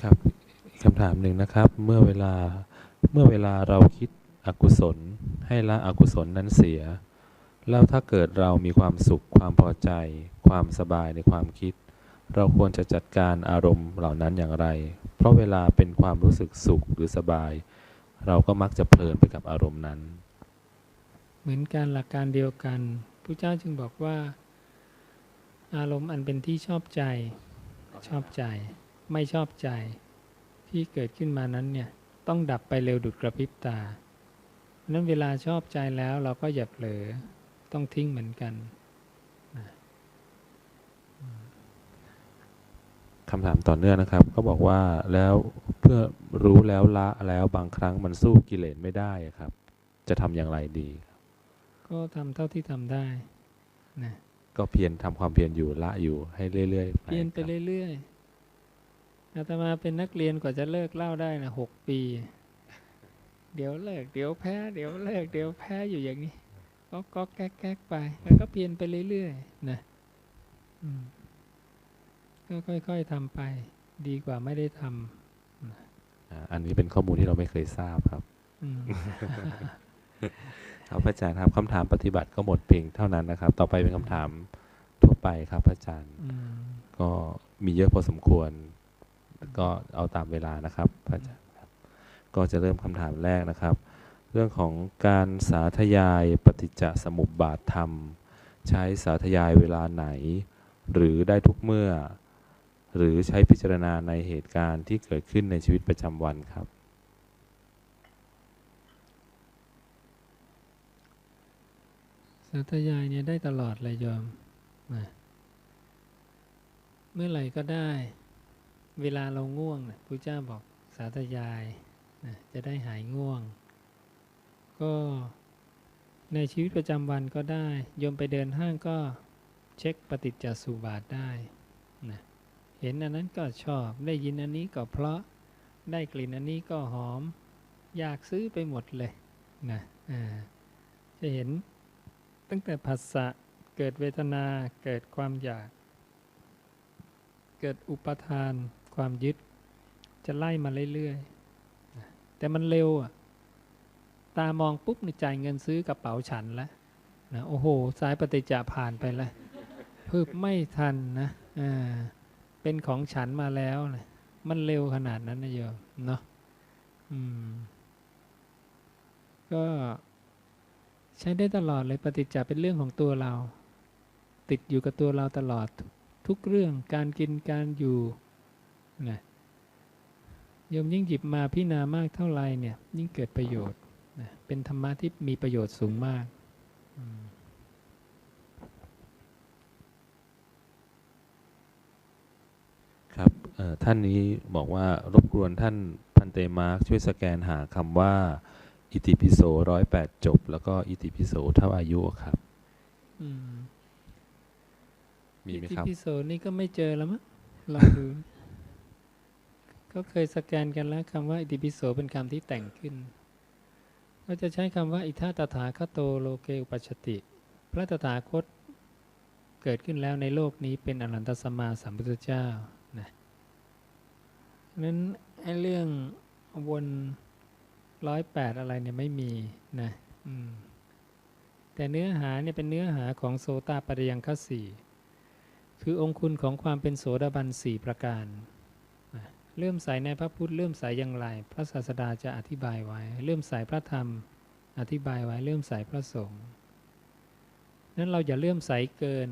ครับคำถามหนึ่งนะครับ เมื่อเวลาเมื่อเวลาเราคิดอกุศล ให้ละอกุศลนั้นเสีย แล้วถ้าเกิดเรามีความสุขความพอใจ ความสบายในความคิด เราควรจะจัดการอารมณ์เหล่านั้นอย่างไร เพราะเวลาเป็นความรู้สึกสุขหรือสบาย เราก็มักจะเพลินไปกับอารมณ์นั้น เหมือนการหลักการเดียวกันพระเจ้าจึงบอกว่า อารมณ์อันเป็นที่ชอบใจชอบใจ ไม่ชอบใจ ที่เกิดขึ้นมานั้นเนี่ยต้องดับไปเร็วดุดกระพริบตาเพราะนั้นเวลาชอบใจแล้วเราก็อย่าเผลอต้องทิ้งเหมือนกันนะคำถามต่อเนื่องนะครับก็บอกว่าแล้วเพื่อรู้แล้วละแล้วบางครั้งมันสู้กิเลสไม่ได้อะครับ จะทำอย่างไรดี ก็ทำเท่าที่ทำได้นะ ก็เพียรทำความเพียรอยู่ละอยู่ให้เรื่อยๆเปลี่ยนไปครับเรื่อยๆอาตมาเป็นนักเรียนกว่าจะเลิกเหล่าได้นะหกปี เดี๋ยวเลิก เดี๋ยวแพ้ เดี๋ยวเลิก เดี๋ยวแพ้อยู่อย่างนี้ ก็ก็แก๊กแก๊กไป แล้วก็เปลี่ยนไปเรื่อยๆนะอืมก็ค่อยๆทำไป ดีกว่าไม่ได้ทอ่าอันนี้เป็นข้อมูลที่เราไม่เคยทราบครับำอืม ครับอาจารย์ครับคำถามปฏิบัติก็หมดเพียงเท่านั้นนะครับ ต่อไปเป็นคำถามทั่วไปครับอาจารย์อืมก็มีเยอะพอสมควร ก็เอาตามเวลานะครับพระอาจารย์ครับ ก็จะเริ่มคำถามแรกนะครับ เรื่องของการสาธยายปฏิจจสมุปบาทธรรม ใช้สาธยายเวลาไหน หรือได้ทุกเมื่อ หรือใช้พิจารณาในเหตุการณ์ที่เกิดขึ้นในชีวิตประจำวันครับาธยายเนี่ยได้ตลอดเลยโยมนะเมื่อไหร่ก็ได้ เวลาเราง่วงนะพระเจ้าบอกสาธยายนะจะได้หายง่วง ก็ในชีวิตประจำวันก็ได้โยมไปเดินห้างก็เช็คปฏิจจสุบาทได้นะเห็นอันนั้นก็ชอบ ได้ยินอันนี้ก็เพราะ ได้กลิ่นอันนี้ก็หอม อยากซื้อไปหมดเลยนะอ่าจะเห็น ตั้งแต่ผัสสะเกิดเวทนาเกิดความอยาก เกิดอุปทาน ความยึด จะไล่มาเรื่อยๆแต่มันเร็วอะตามองปุ๊บในจ่ายเงินซื้อกระเป๋าฉันแล้วนะโอ้โห สายปฏิจจาผ่านไปแล้วพึบไม่ทันนะอ่าเป็นของฉันมาแล้วนะมันเร็วขนาดนั้นนะโยมเนาะอืม ก็ ใช้ได้ตลอดเลยปฏิจจาเป็นเรื่องของตัวเรา ติดอยู่กับตัวเราตลอดทุกเรื่องการกินการอยู่นะโยมยิ่งหยิบมาพิจารณามากเท่าไหรเนี่ยยิ่งเกิดประโยชน์นะเป็นธรรมะที่มีประโยชน์สูงมากครับท่านนี้บอกว่ารบกวนท่านพันเตมาร์ช่วยสแกนหาคำว่า อิติปิโสร้อยแปดจบ แล้วก็อิติปิโสเท่าอายุครับอืมมีไหมอิติครับปิโสนี่ก็ไม่เจอแล้วมั้งลองดูก็เคยสแกนกันแล้วคำว่าอิติปิโสเป็นคำที่แต่งขึ้น ก็จะใช้คำว่าอิทัตถาคโตโลเกอุปัชชติ พระตถาคตเกิดขึ้นแล้วในโลกนี้เป็นอรันตสมมาสัมพุทธเจ้านะนั้นไอ้เรื่องวน ร้อยแปดอะไรเนี่ยไม่มีนะแต่เนื้อหาเนี่ยเป็นเนื้อหาของโสตาปริยังคสี่คือองคุณของความเป็นโสดาบันสี่ประการเริ่อมใสในพระพุทธเริ่อมใสอย่างไร พระศาสดาจะอธิบายไว้เริ่อมใสพระธรรม อธิบายไว้เริ่อมใสพระสงฆ์นั้นเราอย่าเลื่อมใสเกิน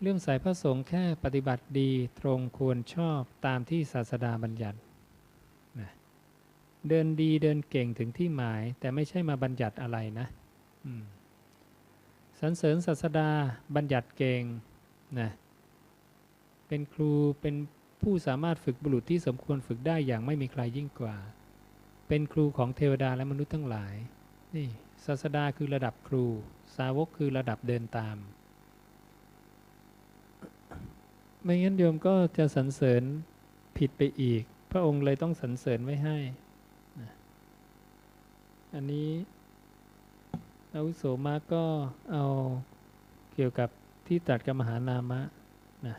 เลื่อมใสพระสงฆ์แค่ปฏิบัติดีตรงควรชอบตามที่ศาสดาบัญญัติ เดินดีเดินเก่งถึงที่หมาย แต่ไม่ใช่มาบัญญัติอะไรนะสรรเสริญศาสดาบัญญัติเก่งนะเป็นครูเป็นผู้สามารถฝึกบุรุษที่สมควรฝึกได้อย่างไม่มีใครยิ่งกว่า เป็นครูของเทวดาและมนุษย์ทั้งหลาย นี่ศาสดาคือระดับครู สาวกคือระดับเดินตาม ไม่งั้นโยมก็จะสรรเสริญผิดไปอีก พระองค์เลยต้องสรรเสริญไว้ให้ อันนี้อาวุโสมากก็เอาเกี่ยวกับที่ตัดกับมหานามะนะ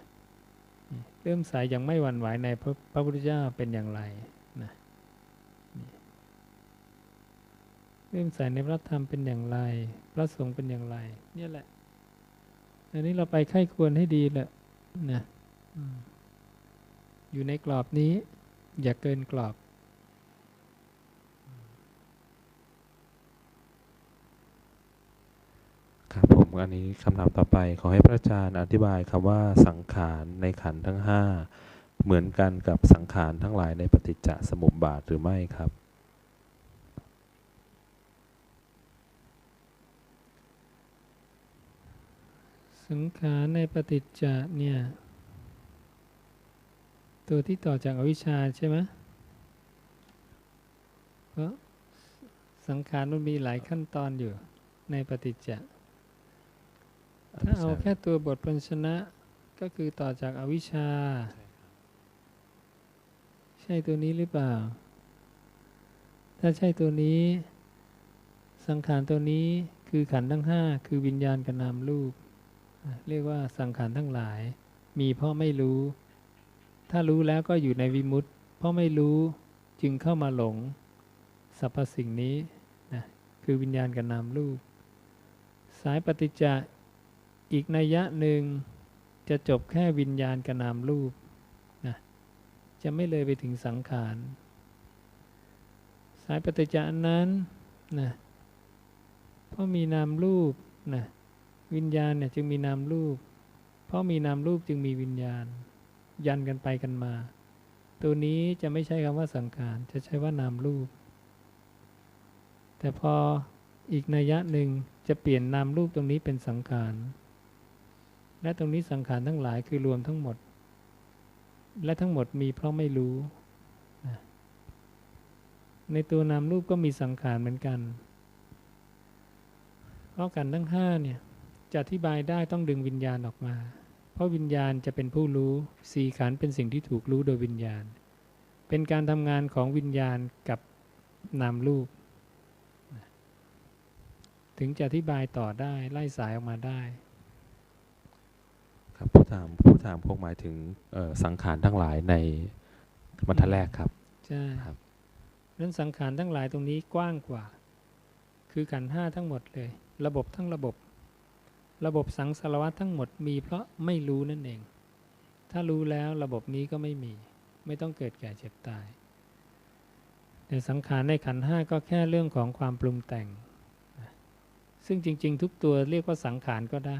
เริ่มใสอย่างไม่หวั่นไหวในพระพระพุทธเจ้าเป็นอย่างไรนะเริ่อมใสในพระธรรมเป็นอย่างไร พระสงฆ์เป็นอย่างไร เนี่ยแหละ อันนี้เราไปไข้ควรให้ดีแหละนะอยู่ในกรอบนี้ อย่าเกินกรอบ ครับผมอันนี้คำถามต่อไปขอให้พระอาจารย์อธิบายคำว่าสังขารในขันธ์ทั้งห้าเหมือนกันกับสังขารทั้งหลายในปฏิจจสมุปบาทหรือไม่ครับ สังขารในปฏิจจเนี่ย ตัวที่ต่อจากอวิชชาใช่ไหมเพราะสังขารมันมีหลายขั้นตอนอยู่ในปฏิจจ ถ้าเอาแค่ตัวบทปัญชนะก็คือต่อจากอวิชชา ใช่ตัวนี้หรือเปล่า ถ้าใช่ตัวนี้ สังขารตัวนี้คือขันธ์ทั้งห้าคือวิญญาณกับนามรูปเรียกว่าสังขารทั้งหลาย มีเพราะไม่รู้ ถ้ารู้แล้วก็อยู่ในวิมุตติเพราะไม่รู้จึงเข้ามาหลงสรรพสิ่งนี้นะคือวิญญาณกับนามรูป สายปฏิจจะ อีกนัยยะหนึ่งจะจบแค่วิญญาณกับนามรูปนะจะไม่เลยไปถึงสังขาร สายปฏิจจะอันนั้นนะเพราะมีนามรูปนะวิญญาณเนี่ยจึงมีนามรูป เพราะมีนามรูปจึงมีวิญญาณ ยันกันไปกันมา ตัวนี้จะไม่ใช่คำว่าสังขาร จะใช้ว่านามรูป แต่พออีกนัยยะหนึ่งจะเปลี่ยนนามรูปตรงนี้เป็นสังขาร และตรงนี้สังขารทั้งหลายคือรวมทั้งหมด และทั้งหมดมีเพราะไม่รู้ ในตัวนามรูปก็มีสังขารเหมือนกัน เพราะกันทั้งห้าเนี่ยจะอธิบายได้ต้องดึงวิญญาณออกมา เพราะวิญญาณจะเป็นผู้รู้สี่ขันเป็นสิ่งที่ถูกรู้โดยวิญญาณ เป็นการทำงานของวิญญาณกับนามรูป ถึงจะอธิบายต่อได้ไล่สายออกมาได้ ครับผู้ถามผู้ถามคงหมายถึงเอ่อสังขารทั้งหลายในบรรทัดแรกครับใช่ครับนั้นสังขารทั้งหลายตรงนี้กว้างกว่า คือขันธ์ห้าทั้งหมดเลย ระบบทั้งระบบ ระบบสังสารวัตทั้งหมดมีเพราะไม่รู้นั่นเอง ถ้ารู้แล้วระบบนี้ก็ไม่มี ไม่ต้องเกิดแก่เจ็บตายแต่สังขารในขันธ์ห้าก็แค่เรื่องของความปรุงแต่งนะซึ่งจริง ๆ ทุกตัวเรียกว่าสังขารก็ได้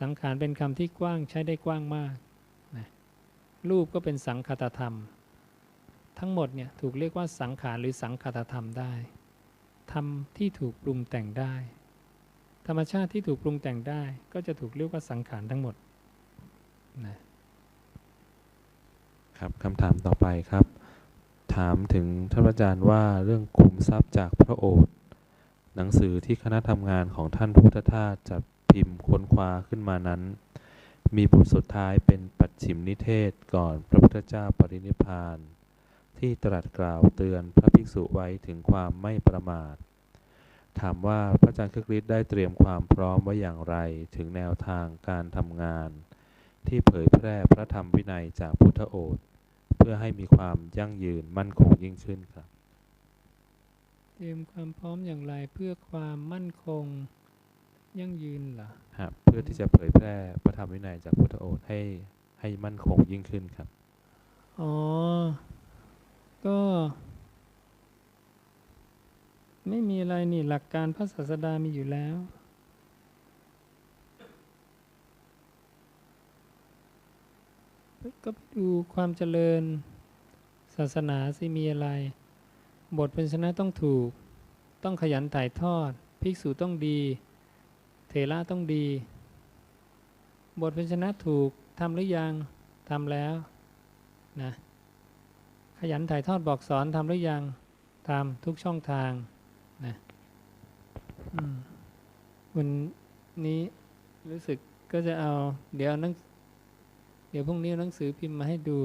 สังขารเป็นคำที่กว้างใช้ได้กว้างมากนะรูปก็เป็นสังคตธรรม ทั้งหมดเนี่ยถูกเรียกว่าสังขารหรือสังคตธรรมได้ธรรมที่ถูกปรุงแต่งได้ ธรรมชาติที่ถูกปรุงแต่งได้ ก็จะถูกเรียกว่าสังขารทั้งหมดนะครับคำถามต่อไปครับ ถามถึงท่านอาจารย์ว่าเรื่องคุมทรัพย์จากพระโอษฐ์หนังสือที่คณะทำงานของท่านพุทธทาสจัด พิมพ์ค้นคว้าขึ้นมานั้น มีบทสุดท้ายเป็นปัจฉิมนิเทศก่อนพระพุทธเจ้าปรินิพาน ที่ตรัสกล่าวเตือนพระภิกษุไว้ถึงความไม่ประมาท ถามว่าพระอาจารย์คึกฤทธิ์ได้เตรียมความพร้อมไว้อย่างไรถึงแนวทางการทำงาน ที่เผยแพร่พระธรรมวินัยจากพุทธโอษฐเพื่อให้มีความยั่งยืนมั่นคงยิ่งขึ้นครับ เตรียมความพร้อมอย่างไรเพื่อความมั่นคง ยั่งยืนเหรอฮะเพื่อที่จะเผยแพร่พระธรรมวินัยจากพุทธโอษฐ์ให้ให้มั่นคงยิ่งขึ้นครับ อ๋อ ก็ ไม่มีอะไรนี่หลักการพระศาสดามีอยู่แล้วก็ไปดูความเจริญศาสนาสิมีอะไร บทเป็นชนะต้องถูก ต้องขยันถ่ายทอด ภิกษุต้องดี เถระต้องดี บทเป็นชนะถูกทำหรือยังทำแล้วนะขยันถ่ายทอดบอกสอนทำหรือยังทำทุกช่องทางนะอืมวันนี้รู้สึกก็จะเอา เดี๋ยวนังเดี๋ยวพรุ่งนี้หนังสือพิมพ์มาให้ดู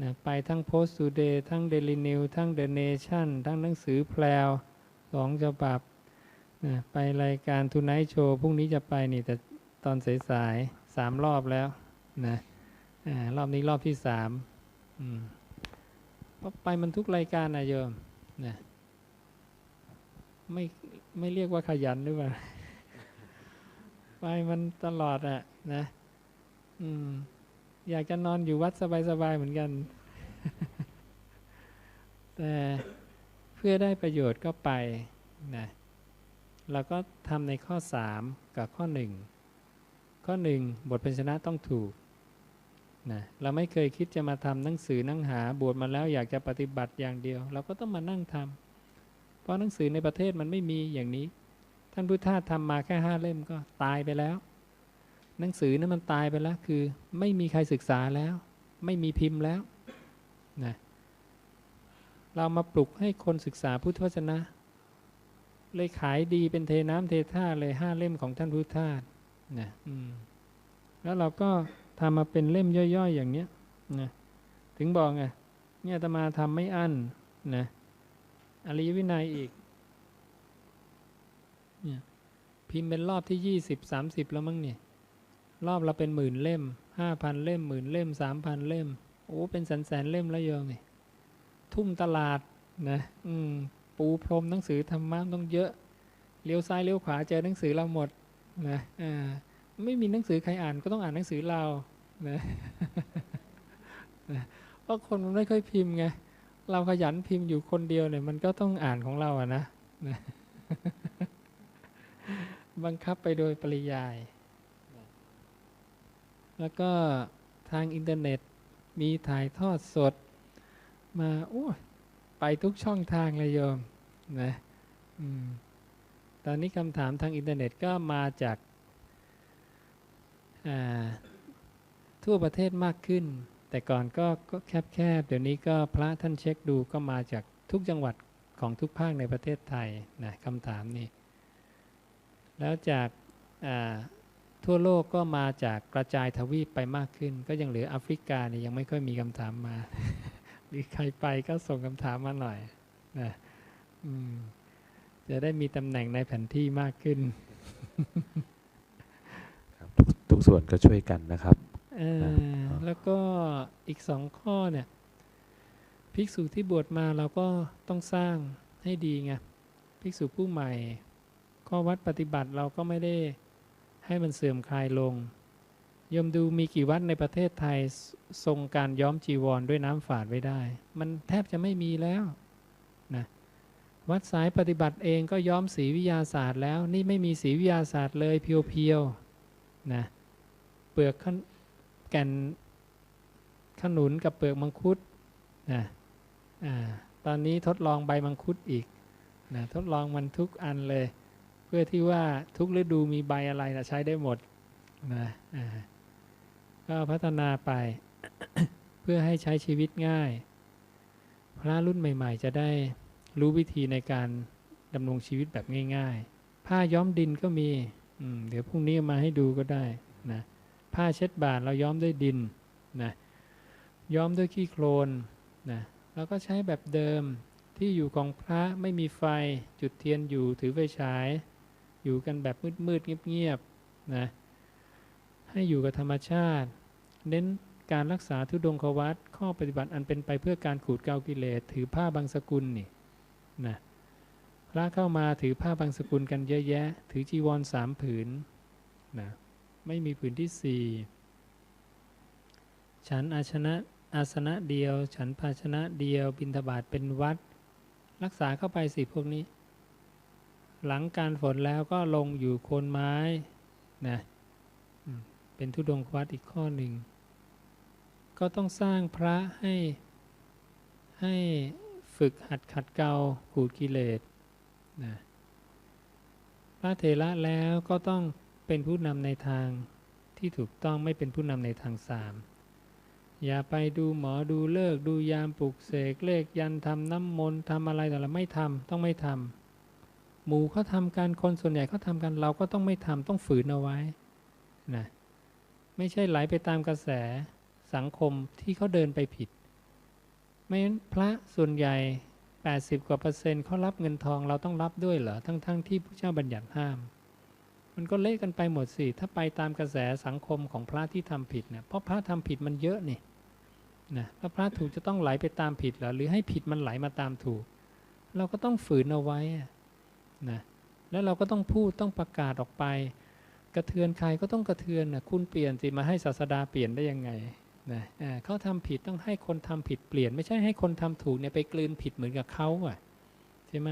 นะไปทั้ง Post Today ทั้ง Daily News ทั้ง The Nation ทั้งหนังสือแพลวสองฉบับ นะไปรายการ Tonight Show พรุ่งนี้จะไปนี่แต่ตอนสายๆสามรอบแล้วนะรอบนี้รอบที่สามอืมเพราะไปมันทุกรายการนะโยมนะไม่ไม่เรียกว่าขยันหรือเปล่า ไปมันตลอดอะนะอืมอยากจะนอนอยู่วัดสบายๆเหมือนกัน แต่เพื่อได้ประโยชน์ก็ไปนะ เราก็ทำในข้อสามกับข้อหนึ่งข้อหนึ่งบทเป็นชนะต้องถูกนะเราไม่เคยคิดจะมาทำหนังสือนั่งหาบวชมาแล้วอยากจะปฏิบัติอย่างเดียว เราก็ต้องมานั่งทำเพราะหนังสือในประเทศมันไม่มีอย่างนี้ ท่านพุทธทาสทำมาแค่ห้าเล่มก็ตายไปแล้ว หนังสือนั้นมันตายไปแล้วคือ ไม่มีใครศึกษาแล้ว ไม่มีพิมพ์แล้วนะเรามาปลุกให้คนศึกษาพุทธวจนะ เลยขายดีเป็นเทน้ำเทท่าเลยห้าเล่มของท่านพุทธทาสนะแล้วเราก็ทำมาเป็นเล่มย่อยๆ อย่างเนี้ยนะถึงบอกไงเนี่ยตมาทำไม่อั้นนะอริยวินัยอีกเนี่ยพิมพ์เป็นรอบที่ยี่สิบสามสิบแล้วมั้งเนี่ย รอบเราเป็นหมื่นเล่มห้าพันเล่มหมื่นเล่มสามพันเล่มโอ้เป็นแสนแสนเล่มแล้วโยมนี่ทุ่มตลาดนะ อืม ปูพรมหนังสือธรรมะต้องเยอะเลี้ยวซ้ายเลี้ยวขวาเจอหนังสือเราหมดนะไม่มีหนังสือใครอ่านก็ต้องอ่านหนังสือเรานะเพราะคนมันไม่ค่อยพิมพ์ไงเราขยันพิมพ์อยู่คนเดียวเนี่ยมันก็ต้องอ่านของเราอะนะนะบังคับไปโดยปริยาย แล้วก็ทางอินเทอร์เน็ตมีถ่ายทอดสด มาโอ้ ไปทุกช่องทางเลยโยมนะอมตอนนี้คำถามทางอินเทอร์เน็ตก็มาจากาทั่วประเทศมากขึ้น แต่ก่อนก็ก็แคบๆเดี๋ยวนี้ก็พระท่านเช็คดูก็มาจากทุกจังหวัดของทุกภาคในประเทศไทยนะคำถามนี้แล้วจากาทั่วโลกก็มาจากกระจายทวีปไปมากขึ้น ก็ยังเหลือแอฟริกาเนี่ยยังไม่ค่อยมีคำถามมา หรือใครไปก็ส่งคำถามมาหน่อยนะอืมจะได้มีตำแหน่งในแผนที่มากขึ้นครับทุกทุกส่วนก็ช่วยกันนะครับเอ่อแล้วก็อีกสองข้อเนี่ย ภิกษุที่บวชมาเราก็ต้องสร้างให้ดีไง ภิกษุผู้ใหม่ ข้อวัดปฏิบัติเราก็ไม่ได้ให้มันเสื่อมคลายลงโยมดูมีกี่วัดในประเทศไทยทรงการย้อมจีวรด้วยน้ำฝาดไว้ได้ มันแทบจะไม่มีแล้วนะวัดสายปฏิบัติเองก็ย้อมสีวิทยาศาสตร์แล้ว นี่ไม่มีสีวิทยาศาสตร์เลยเพียวๆนะเปลือกขนแก่นขนุนกับเปลือกมังคุดนะอตอนนี้ทดลองใบมังคุดอีกนะทดลองมันทุกอันเลย เพื่อที่ว่าทุกฤดูมีใบอะไรนะใช้ได้หมดนะอ่า ก็พัฒนาไป เพื่อให้ใช้ชีวิตง่าย พระรุ่นใหม่ ๆ จะได้รู้วิธีในการดำรงชีวิตแบบง่าย ๆ ผ้าย้อมดินก็มีมเดี๋ยวพรุ่งนี้เอามาให้ดูก็ได้นะผ้าเช็ดบาทเราย้อมด้วยดินนะย้อมด้วยขี้โคลนนะแล้วก็ใช้แบบเดิมที่อยู่ของพระไม่มีไฟจุดเทียนอยู่ถือไฟฉาย อยู่กันแบบมืดๆเงียบๆนะให้อยู่กับธรรมชาติ เน้นการรักษาทุดงควัตข้อปฏิบัติอันเป็นไปเพื่อการขูดเกากิเลสถือผ้าบางสกุลนี่นะพระเข้ามาถือผ้าบางสกุลกันเยอะแยะ ถือจีวรสามผืนนะไม่มีผืนที่สี่ฉันอาชนะอาสนะเดียว ฉันภาชนะเดียว บิณฑบาตเป็นวัด รักษาเข้าไปสิพวกนี้ หลังการฝนแล้วก็ลงอยู่โคนไม้นะ เป็นทุดงควัดอีกข้อหนึ่ง ก็ต้องสร้างพระให้ให้ฝึกหัดขัดเกลาขูดกิเลสนะพระเถระแล้วก็ต้องเป็นผู้นำในทางที่ถูกต้องไม่เป็นผู้นำในทางสามอย่าไปดูหมอดูเลิกดูยามปลุกเสกเลขยันทำน้ำมนต์ทำอะไรแต่ละไม่ทำต้องไม่ทำหมู่เขาทำกันคนส่วนใหญ่เขาทำกันเราก็ต้องไม่ทำต้องฝืนเอาไว้นะ ไม่ใช่ไหลไปตามกระแสสังคมที่เขาเดินไปผิด ไม่พระส่วนใหญ่ 80 กว่าเปอร์เซ็นต์เขารับเงินทองเราต้องรับด้วยเหรอ ทั้งๆทที่พระเจ้าบัญญัติห้าม มันก็เละกันไปหมดสิ ถ้าไปตามกระแสสังคมของพระที่ทำผิดเนี่ยเพราะพระทำผิดมันเยอะนี่นะถ้าพระถูกจะต้องไหลไปตามผิดเหรอหรือให้ผิดมันไหลมาตามถูก เราก็ต้องฝืนเอาไว้นะแล้วเราก็ต้องพูดต้องประกาศออกไป กระเทือนใครก็ต้องกระเทือนนะคุณเปลี่ยนสิมาให้ศาสดาเปลี่ยนได้ยังไงนะเขาทำผิดต้องให้คนทำผิดเปลี่ยน ไม่ใช่ให้คนทำถูกเนี่ยไปกลืนผิดเหมือนกับเขาอะใช่ไหม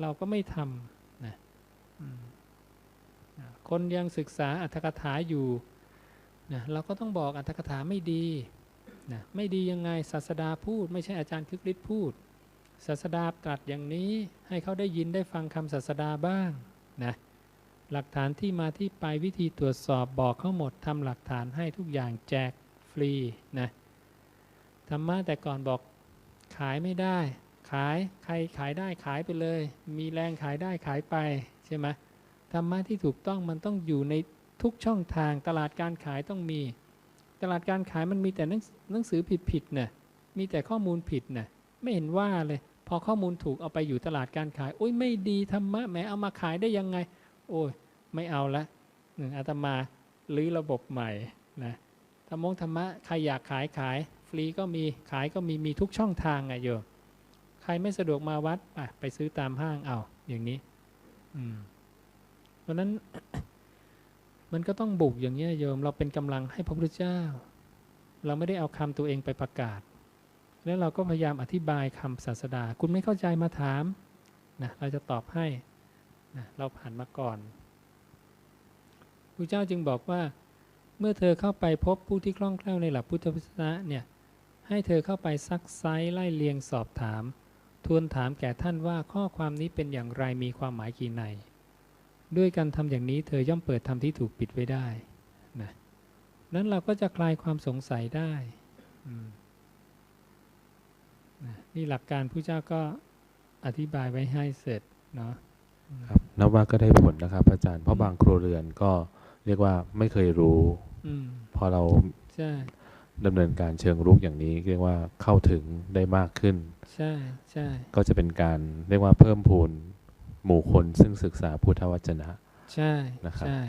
เราก็ไม่ทำนะอืมนะคนยังศึกษาอัตถกถาอยู่นะเราก็ต้องบอกอัตถกถาไม่ดีนะไม่ดียังไงศาสดาพูด ไม่ใช่อาจารย์คึกฤทธิ์พูดศาสดาตรัสอย่างนี้ให้เขาได้ยินได้ฟังคำศาสดาบ้างนะ หลักฐานที่มาที่ไปวิธีตรวจสอบบอกเขาหมดทำหลักฐานให้ทุกอย่างแจกฟรีนะธรรมะแต่ก่อนบอกขายไม่ได้ ขายใครขายได้ขายไปเลย มีแรงขายได้ขายไปใช่ไหมธรรมะที่ถูกต้องมันต้องอยู่ในทุกช่องทางตลาดการขายต้องมี ตลาดการขายมันมีแต่หนังหนังสือผิดๆน่ะมีแต่ข้อมูลผิดน่ะไม่เห็นว่าเลย พอข้อมูลถูกเอาไปอยู่ตลาดการขายโอ้ยไม่ดีธรรมะแหมเอามาขายได้ยังไง โอ้ยไม่เอาละหนึ่งอาตมาลื้อระบบใหม่นะธรรมงธรรมะใครอยากขายขายฟรีก็มีขายก็มีมีทุกช่องทางไงโยมใครไม่สะดวกมาวัดอะไปซื้อตามห้างเอาอย่างนี้ อืมเพราะนั้น มันก็ต้องบุกอย่างนี้ยโยม เราเป็นกำลังให้พระพุทธเจ้า เราไม่ได้เอาคำตัวเองไปประกาศ แล้วเราก็พยายามอธิบายคำศาสดา คุณไม่เข้าใจมาถามนะเราจะตอบให้ นะเราผ่านมาก่อนพระเจ้าจึงบอกว่า เมื่อเธอเข้าไปพบผู้ที่คล่องแคล่วในหลักพุทธศาสนาเนี่ยให้เธอเข้าไปซักไซไล่เลียงสอบถาม ทวนถามแก่ท่านว่าข้อความนี้เป็นอย่างไรมีความหมายกี่ในด้วยการทำอย่างนี้เธอย่อมเปิดธรรมที่ถูกปิดไว้ได้นะนั้นเราก็จะคลายความสงสัยได้นะนี่หลักการผู้เจ้าก็อธิบายไว้ให้เสร็จเนาะ ครับนับว่าก็ได้ผลนะครับอาจารย์เพราะบางครัวเรือนก็เรียกว่าไม่เคยรู้อืมพอเราใช่ดำเนินการเชิงรุกอย่างนี้ เรียกว่าเข้าถึงได้มากขึ้น ใช่ใช่ก็จะเป็นการเรียกว่าเพิ่มพูนหมู่คนซึ่งศึกษาพุทธวจนะ ใช่นะครับใช่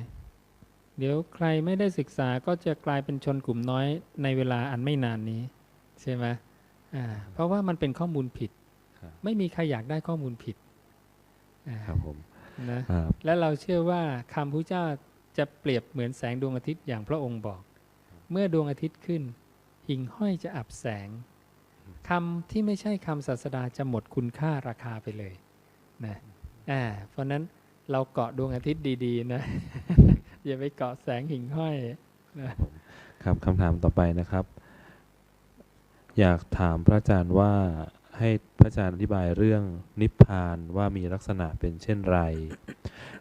เดี๋ยวใครไม่ได้ศึกษาก็จะกลายเป็นชนกลุ่มน้อยในเวลาอันไม่นานนี้ ใช่ไหมอ่าเพราะว่ามันเป็นข้อมูลผิดครับไม่มีใครอยากได้ข้อมูลผิดอ่า ครับผมนะครับและเราเชื่อว่าคำพระเจ้าจะเปรียบเหมือนแสงดวงอาทิตย์อย่างพระองค์บอก เมื่อดวงอาทิตย์ขึ้น หิ่งห้อยจะอับแสงคำที่ไม่ใช่คำศาสดาจะหมดคุณค่าราคาไปเลยนะอ่าเพราะฉะนั้นเราเกาะดวงอาทิตย์ดีๆนะอย่าไปเกาะแสงหิ่งห้อยนะครับคำถามต่อไปนะครับ อยากถามพระอาจารย์ว่าให้พ ระอาจารย์อธิบายเรื่องนิพพานว่ามีลักษณะเป็นเช่นไร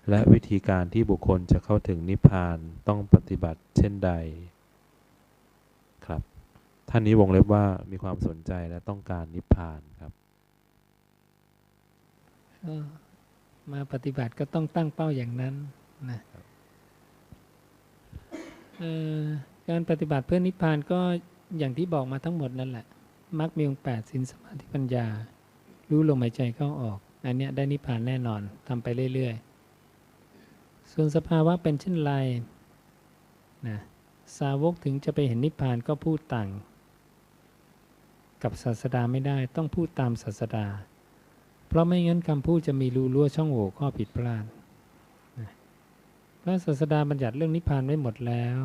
และวิธีการที่บุคคลจะเข้าถึงนิพพานต้องปฏิบัติเช่นใด ครับ ท่านนี้วงเล็บว่ามีความสนใจและต้องการนิพพานครับก็มาปฏิบัติก็ต้องตั้งเป้าอย่างนั้นนะเอ่อการปฏิบัติเพื่อนิพพานก็อย่างที่บอกมาทั้งหมดนั่นแหละมรรคมีองค์แปดสินสมาธิปัญญา รู้ลมหายใจเข้าออก อันเนี้ยได้นิพพานแน่นอนทำไปเรื่อย ๆ ส่วนสภาวะเป็นเช่นไรนะสาวกถึงจะไปเห็นนิพพานก็พูดต่างกับศาสดาไม่ได้ต้องพูดตามศาสดา เพราะไม่งั้นคำพูดจะมีรูรั่วช่องโหว่ข้อผิดพลาดพระศาสดาบัญญัติเรื่องนิพพานไว้หมดแล้ว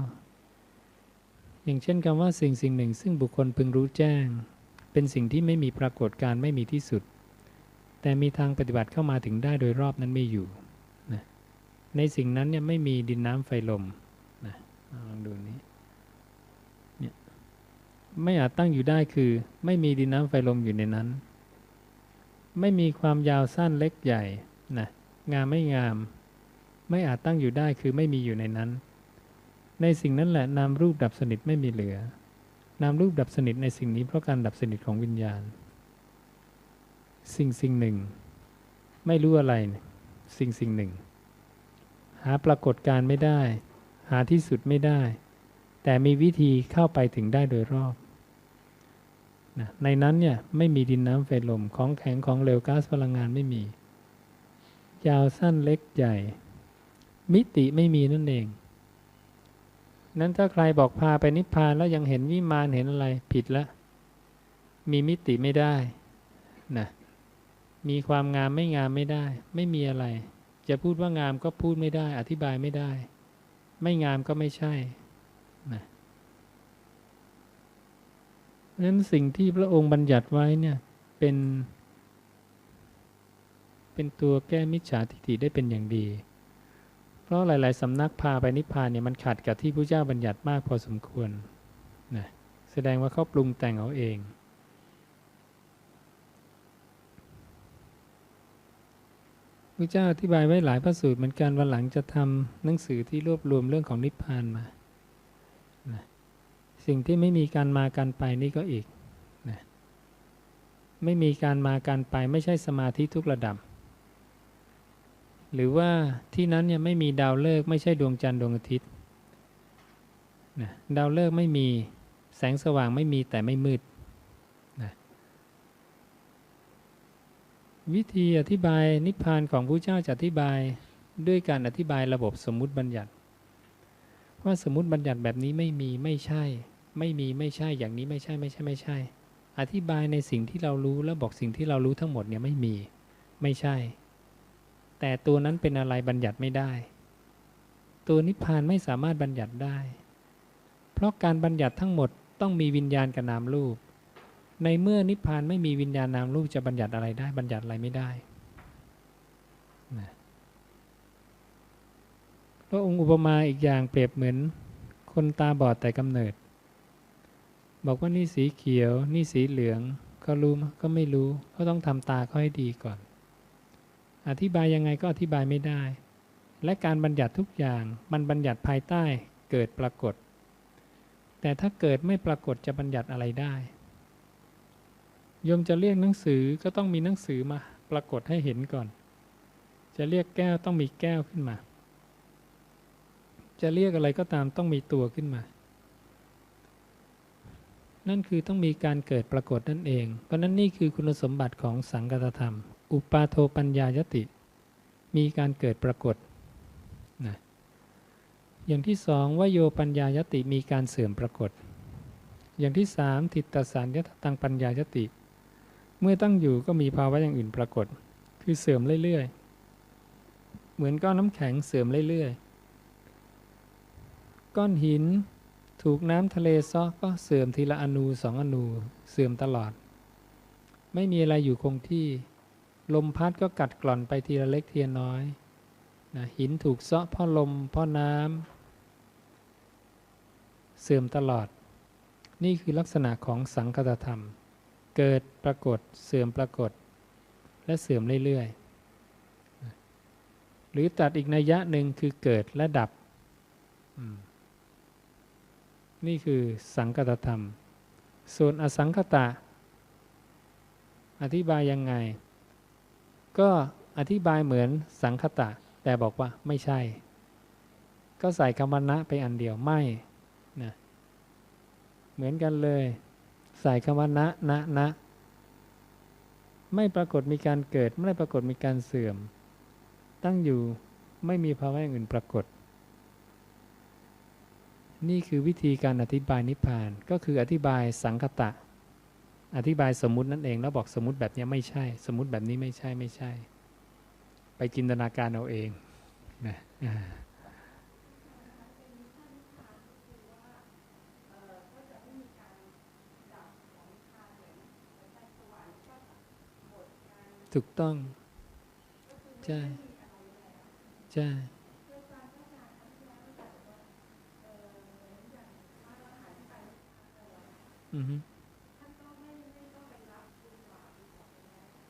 อย่างเช่นคำว่าสิ่งสิ่งหนึ่ง ซึ่งบุคคลพึงรู้แจ้ง เป็นสิ่งที่ไม่มีปรากฏการไม่มีที่สุด แต่มีทางปฏิบัติเข้ามาถึงได้โดยรอบนั้นไม่อยู่นะในสิ่งนั้นเนี่ยไม่มีดินน้ำไฟลมนะลองดูนี้เนี่ยไม่อาจตั้งอยู่ได้คือ ไม่มีดินน้ำไฟลมอยู่ในนั้น ไม่มีความยาวสั้นเล็กใหญ่นะงามไม่งาม ไม่อาจตั้งอยู่ได้คือไม่มีอยู่ในนั้น ในสิ่งนั้นแหละนามรูปดับสนิทไม่มีเหลือนามรูปดับสนิทในสิ่งนี้เพราะการดับสนิทของวิญญาณ สิ่งสิ่งหนึ่ง ไม่รู้อะไร สิ่งสิ่งหนึ่ง หาปรากฏการไม่ได้ หาที่สุดไม่ได้ แต่มีวิธีเข้าไปถึงได้โดยรอบนะในนั้นเนี่ยไม่มีดินน้ำไฟลมของแข็งของเหลวก๊าซพลังงานไม่มี ยาวสั้นเล็กใหญ่ มิติไม่มีนั่นเอง นั้นถ้าใครบอกพาไปนิพพานแล้วยังเห็นวิมานเห็นอะไรผิดล้วมีมิติไม่ได้นะ มีความงามไม่งามไม่ได้ ไม่มีอะไร จะพูดว่างามก็พูดไม่ได้ อธิบายไม่ได้ ไม่งามก็ไม่ใช่นะนั้นสิ่งที่พระองค์บัญญัติไว้เนี่ยเป็น เป็นตัวแก้มิจฉาทิฏฐิได้เป็นอย่างดี เพราะหลาย ๆสำนักพาไปนิพพานเนี่ยมันขัดกับที่พระเจ้าบัญญัติมากพอสมควรนะแสดงว่าเขาปรุงแต่งเอาเอง ระเจ้าอธิบายไว้หลายพระสูตรเหมือนกันวันหลังจะทำหนังสือที่รวบรวมเรื่องของนิพพานมานะสิ่งที่ไม่มีการมาการไปนี่ก็อีกนะไม่มีการมาการไปไม่ใช่สมาธิทุกระดับ หรือว่าที่นั้นเนี่ยไม่มีดาวฤกษ์ไม่ใช่ดวงจันทร์ดวงอาทิตย์นะดาวฤกษ์ไม่มีแสงสว่างไม่มีแต่ไม่มืดนะ วิธีอธิบายนิพพานของพระเจ้าจะอธิบายด้วยการอธิบายระบบสมมุติบัญญัติ ว่าสมมุติบัญญัติแบบนี้ไม่มีไม่ใช่ ไม่มีไม่ใช่อย่างนี้ไม่ใช่ไม่ใช่ไม่ใช่ อธิบายในสิ่งที่เรารู้แล้วบอกสิ่งที่เรารู้ทั้งหมดเนี่ยไม่มีไม่ใช่ แต่ตัวนั้นเป็นอะไรบัญญัติไม่ได้ ตัวนิพพานไม่สามารถบัญญัติได้ เพราะการบัญญัติทั้งหมดต้องมีวิญญาณกับนามรูป ในเมื่อนิพพานไม่มีวิญญาณนามรูปจะบัญญัติอะไรได้ บัญญัติอะไรไม่ได้นะพระองค์อุปมาอีกอย่างเปรียบเหมือนคนตาบอดแต่กำเนิด บอกว่านี่สีเขียว นี่สีเหลืองเขารู้ก็ไม่รู้เขาต้องทำตาเขาให้ดีก่อน อธิบายยังไงก็อธิบายไม่ได้ และการบัญญัติทุกอย่างมันบัญญัติภายใต้เกิดปรากฏ แต่ถ้าเกิดไม่ปรากฏจะบัญญัติอะไรได้ โยมจะเรียกหนังสือก็ต้องมีหนังสือมา ปรากฏให้เห็นก่อน จะเรียกแก้วต้องมีแก้วขึ้นมา จะเรียกอะไรก็ตามต้องมีตัวขึ้นมา นั่นคือต้องมีการเกิดปรากฏนั่นเอง เพราะนั้นนี่คือคุณสมบัติของสังกัตธรรม อุปาโทปัญญายติ มีการเกิดปรากฏนะอย่างที่สองวโยปัญญายติมีการเสื่อมปรากฏ อย่างที่สามทิฏฐสารยตตังปัญญายติ เมื่อตั้งอยู่ก็มีภาวะอย่างอื่นปรากฏ คือเสื่อมเรื่อยๆ เหมือนก้อนน้ำแข็งเสื่อมเรื่อยๆ ก้อนหินถูกน้ำทะเลซอกก็เสื่อมทีละอนูสองอนูเสื่อมตลอด ไม่มีอะไรอยู่คงที่ ลมพัดก็กัดกร่อนไปทีละเล็กทีละน้อยนะหินถูกซาะพราะลมพราะน้ำเสื่อมตลอด นี่คือลักษณะของสังคตธรรม เกิดปรากฏเสื่อมปรากฏ และเสื่อมเรื่อยๆ หรือตัดอีกนัยยะหนึ่งคือเกิดและดับ นี่คือสังคตธรรม ส่วนอสังคตะ อธิบายยังไง ก็อธิบายเหมือนสังคตะ แต่บอกว่าไม่ใช่ ก็ใส่คำวนะไปอันเดียวไม่นะเหมือนกันเลย ใส่คำว่านะนะนะไม่ปรากฏมีการเกิด ไม่ปรากฏมีการเสื่อม ตั้งอยู่ไม่มีภาวะอย่างอื่นปรากฏ นี่คือวิธีการอธิบายนิพพานก็คืออธิบายสังคตะ อธิบายสมมุตินั่นเอง แล้วบอกสมมติแบบนี้ไม่ใช่ สมมติแบบนี้ไม่ใช่ไม่ใช่ ไปจินตนาการเอาเองนะ ถูกต้อง ใช่ ใช่อือฮึ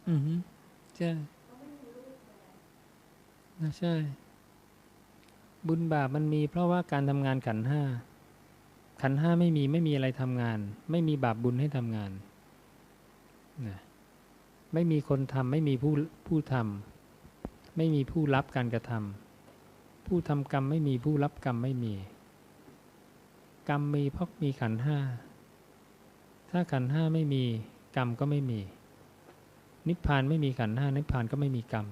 อือฮึใช่นะใช่ บุญบาปมันมีเพราะว่าการทำงานขันห้า ขันห้าไม่มีไม่มีอะไรทำงาน ไม่มีบาปบุญให้ทำงานนะ ไม่มีคนทำไม่มีผู้ผู้ทำไม่มีผู้รับการกระทำผู้ทำกรรมไม่มีผู้รับกรรมไม่มี กรรมมีเพราะมีขันห้าถ้าขันห้าไม่มีกรรมก็ไม่มี นิพพานไม่มีขันห้านิพพานก็ไม่มีกรรม